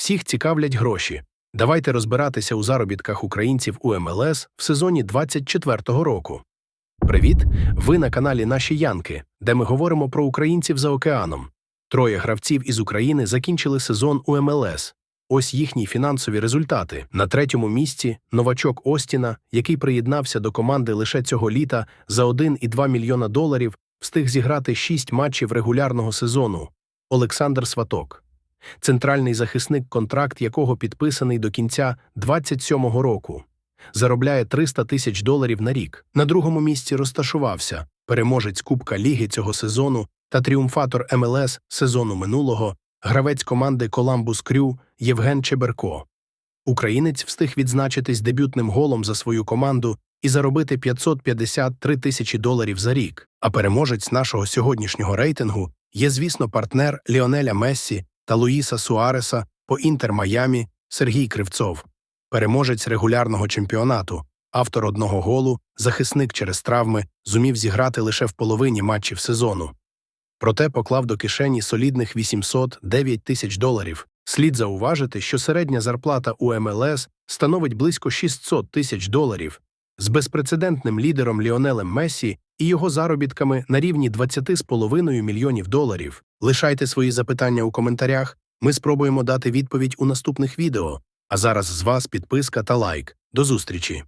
Всіх цікавлять гроші. Давайте розбиратися у заробітках українців у МЛС в сезоні 24-го року. Привіт! Ви на каналі Наші Янки, де ми говоримо про українців за океаном. Троє гравців із України закінчили сезон у МЛС. Ось їхні фінансові результати. На третьому місці новачок Остіна, який приєднався до команди лише цього літа за 1,2 мільйона доларів, встиг зіграти 6 матчів регулярного сезону. Олександр Сваток. Центральний захисник, контракт якого підписаний до кінця 27-го року. Заробляє 300 тисяч доларів на рік. На другому місці розташувався переможець Кубка Ліги цього сезону та тріумфатор МЛС сезону минулого, гравець команди Коламбус Крю Євген Чеберко. Українець встиг відзначитись дебютним голом за свою команду і заробити 553 тисячі доларів за рік. А переможець нашого сьогоднішнього рейтингу є, звісно, партнер Ліонеля Мессі та Луїса Суареса по Інтер Майамі Сергій Кривцов, переможець регулярного чемпіонату, автор одного голу, захисник через травми, зумів зіграти лише в половині матчів сезону. Проте поклав до кишені солідних 809 тисяч доларів. Слід зауважити, що середня зарплата у МЛС становить близько 600 тисяч доларів, з безпрецедентним лідером Ліонелем Месі і його заробітками на рівні 20,5 мільйонів доларів. Лишайте свої запитання у коментарях, ми спробуємо дати відповідь у наступних відео. А зараз з вас підписка та лайк. До зустрічі!